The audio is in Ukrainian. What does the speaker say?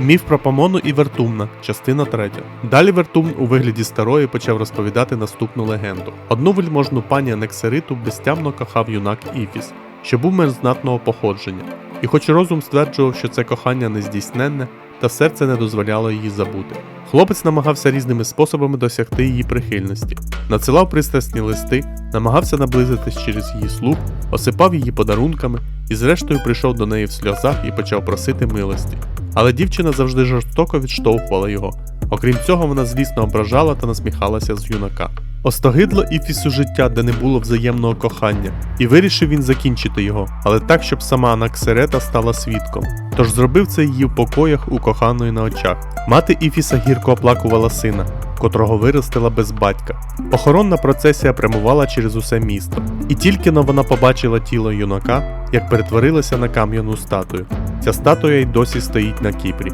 Міф про Памону і Вертумна, частина 3. Далі Вертумн у вигляді старої почав розповідати наступну легенду. Одну вельможну пані Анексериту безтямно кохав юнак Іфіс, що був мерзнатного походження, і хоч розум стверджував, що це кохання нездійсненне, та серце не дозволяло її забути. Хлопець намагався різними способами досягти її прихильності, надсилав пристрасні листи, намагався наблизитись через її слух, осипав її подарунками і зрештою прийшов до неї в сльозах і почав просити милості. Але дівчина завжди жорстоко відштовхувала його. Окрім цього, вона злісно ображала та насміхалася з юнака. Остогидло Іфісу життя, де не було взаємного кохання, і вирішив він закінчити його, але так, щоб сама Анаксерета стала свідком. Тож зробив це її в покоях у коханої на очах. Мати Іфіса гірко оплакувала сина, котрого виростила без батька. Похоронна процесія прямувала через усе місто, і тільки но вона побачила тіло юнака, як перетворилася на кам'яну статую. Ця статуя й досі стоїть на Кіпрі.